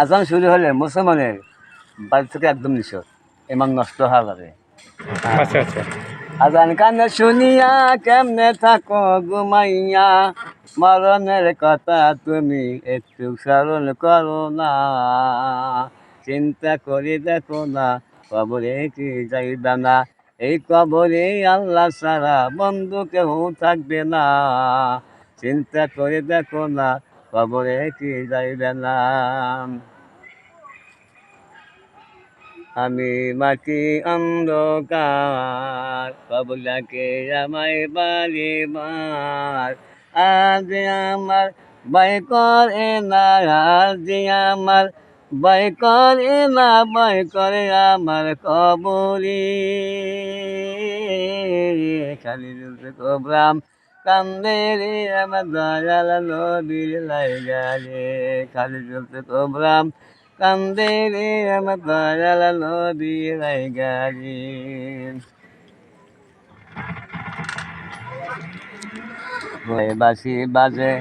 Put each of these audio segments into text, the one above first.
আজান শুরু হলে মুসলমানের বাড়ি থেকে একদম নিষেধ। ইমান নষ্ট হওয়া যাবে আচ্ছা আচ্ছা। আজান কানে শুনিয়া কেমনে থাকো ঘুমাইয়া মরণের কথা তুমি একটু স্মরণ করো না। চিন্তা করে দেখো না কবরে কি যাইবে না? এই কবরে আল্লাহ সারা বন্ধু কেউ থাকবে না। চিন্তা করে দেখো না কবরে কি যাইবে আমি মাটি অন্ধকার, কবলাকে আমায় বাড়ি মার। আজ আমার বাই করে না, আজ আমার বাই করে না বাই করে আমার কবরি খালি কবরাম কান্দে রে আমার দয়াল নবীর লাইগা খালি চলতে কবরাম কান্দে রে আমার দয়াল নবীর লাইগা বাসি বাজে,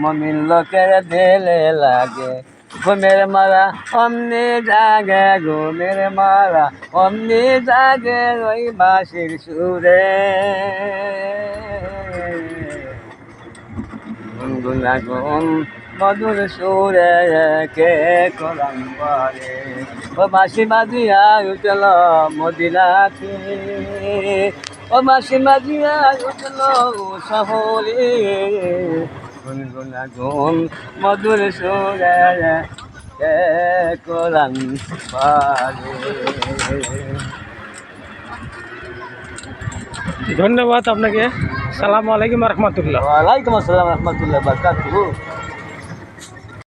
মমিন লোকের দেলে লাগে। ঘুমের মারা অমনি জাগে ঘুমের মারা অমনি জাগে ওই বাসির সুরে। গুনগুনাগুন মধুর সুরে কে কোরআন পরে ও মাসি মাদিয়া উঠল মদিনাতে। ও মাসি মাদিয়া উঠল শহরে। গুনগুনাগুন মধুর সুরে কোরআন ধন্যবাদ আপনাকে। সালাম আলাইকুম রহমতুল্লাহ। ওয়ালাইকুম আসসালাম রহমতুল্লাহ বারকাতুহু।